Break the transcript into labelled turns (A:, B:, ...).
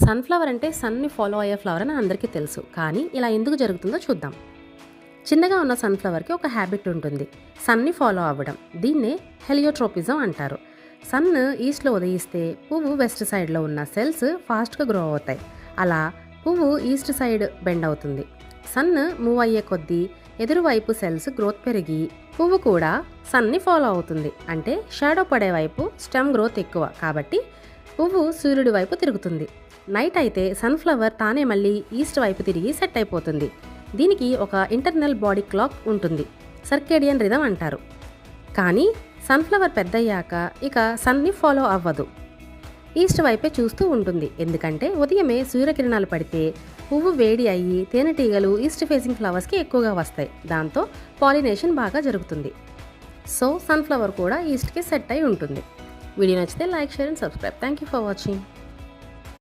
A: Sunflower అంటే సన్ని follow అయ్యే flower అని అందరికీ తెలుసు. కానీ ఇలా ఎందుకు జరుగుతుందో చూద్దాం. చిన్నగా ఉన్న సన్ఫ్లవర్కి ఒక హ్యాబిట్ ఉంటుంది. సన్ని ఫాలో అవ్వడం. దీన్నే హెలియోట్రోపిజం అంటారు. సన్ ఈస్ట్లో ఉదయిస్తే పువ్వు వెస్ట్ సైడ్లో ఉన్న సెల్స్ ఫాస్ట్గా గ్రో అవుతాయి. అలా పువ్వు ఈస్ట్ సైడ్ బెండ్ అవుతుంది. సన్ మూవ్ అయ్యే కొద్దీ ఎదురువైపు సెల్స్ గ్రోత్ పెరిగి పువ్వు కూడా సన్ని ఫాలో అవుతుంది. అంటే షాడో పడే వైపు స్టెమ్ గ్రోత్ ఎక్కువ. కాబట్టి పువ్వు సూర్యుడి వైపు తిరుగుతుంది. నైట్ అయితే సన్ఫ్లవర్ తానే మళ్ళీ ఈస్ట్ వైపు తిరిగి సెట్ అయిపోతుంది. దీనికి ఒక ఇంటర్నల్ బాడీ క్లాక్ ఉంటుంది. సర్కేడియన్ రిధం అంటారు. కానీ సన్ఫ్లవర్ పెద్దయ్యాక ఇక సన్ని ఫాలో అవ్వదు. ఈస్ట్ వైపే చూస్తూ ఉంటుంది. ఎందుకంటే ఉదయమే సూర్యకిరణాలు పడితే పువ్వు వేడి అయ్యి తేనెటీగలు ఈస్ట్ ఫేసింగ్ ఫ్లవర్స్కి ఎక్కువగా వస్తాయి. దాంతో పాలినేషన్ బాగా జరుగుతుంది. సో సన్ఫ్లవర్ కూడా ఈస్ట్కి సెట్ అయి ఉంటుంది. వీడియో నచ్చితే like share and subscribe. Thank you for watching.